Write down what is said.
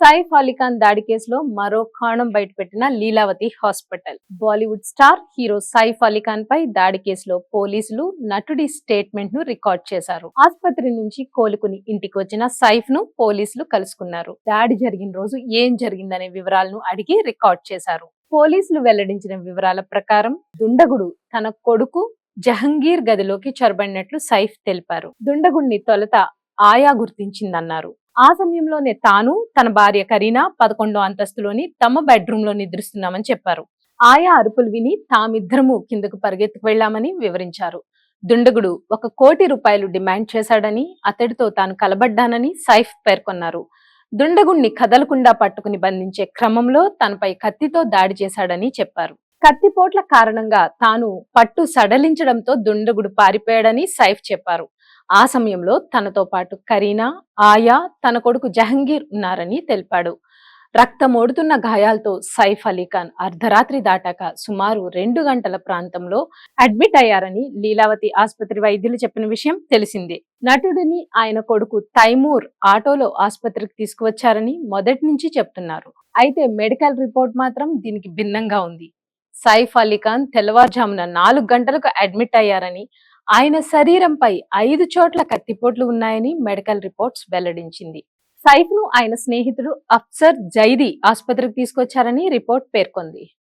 సైఫ్ అలీఖాన్ దాడి కేసులో మరో కాణం బయటపెట్టిన Lilavati hospital. Bollywood star hero Saif Ali Khan పై దాడి కేసులో పోలీసులు నటుడి స్టేట్మెంట్ను రికార్డ్ చేశారు. ఆసుపత్రి నుంచి కోలుకుని ఇంటికి వచ్చిన సైఫ్ను పోలీసులు కలుసుకున్నారు. దాడి జరిగిన రోజు ఏం జరిగిందనే వివరాలను అడిగి రికార్డ్ చేశారు. పోలీసులు వెల్లడించిన వివరాల ప్రకారం దుండగుడు తన కొడుకు జహంగీర్ గదిలోకి చొరబడినట్లు సైఫ్ తెలిపారు. దుండగుడిని తొలుత ఆయా గుర్తించిందన్నారు. ఆ సమయంలోనే తాను తన భార్య కరీనా పదకొండో అంతస్తులోని తమ బెడ్రూమ్లో నిద్రిస్తున్నామని చెప్పారు. ఆయా అరుపులు విని తామిద్దరము కిందకు పరిగెత్తుకు వెళ్ళామని వివరించారు. దుండగుడు ఒక కోటి రూపాయలు డిమాండ్ చేశాడని అతడితో తాను కలబడ్డానని సైఫ్ పేర్కొన్నారు. దుండగుణ్ణి కదలకుండా పట్టుకుని బంధించే క్రమంలో తనపై కత్తితో దాడి చేశాడని చెప్పారు. కత్తిపోట్ల కారణంగా తాను పట్టు సడలించడంతో దుండగుడు పారిపోయాడని సైఫ్ చెప్పారు. ఆ సమయంలో తనతో పాటు కరీనా ఆయా తన కొడుకు జహంగీర్ ఉన్నారని తెలిపాడు. రక్తమోడుతున్న గాయాలతో సైఫ్ అలీ ఖాన్ అర్ధరాత్రి దాటాక సుమారు రెండు గంటల ప్రాంతంలో అడ్మిట్ అయ్యారని లీలావతి ఆసుపత్రి వైద్యులు చెప్పిన విషయం తెలిసిందే. నటుడిని ఆయన కొడుకు తైమూర్ ఆటోలో ఆసుపత్రికి తీసుకువచ్చారని మొదటి నుంచి చెప్తున్నారు. అయితే మెడికల్ రిపోర్ట్ మాత్రం దీనికి భిన్నంగా ఉంది. సైఫ్ అలీఖాన్ తెల్లవారుజామున నాలుగు గంటలకు అడ్మిట్ అయ్యారని ఆయన శరీరంపై ఐదు చోట్ల కత్తిపోట్లు ఉన్నాయని మెడికల్ రిపోర్ట్స్ వెల్లడించింది. సైఫ్ను ఆయన స్నేహితుడు అఫ్సర్ జైదీ ఆసుపత్రికి తీసుకొచ్చారని రిపోర్ట్ పేర్కొంది.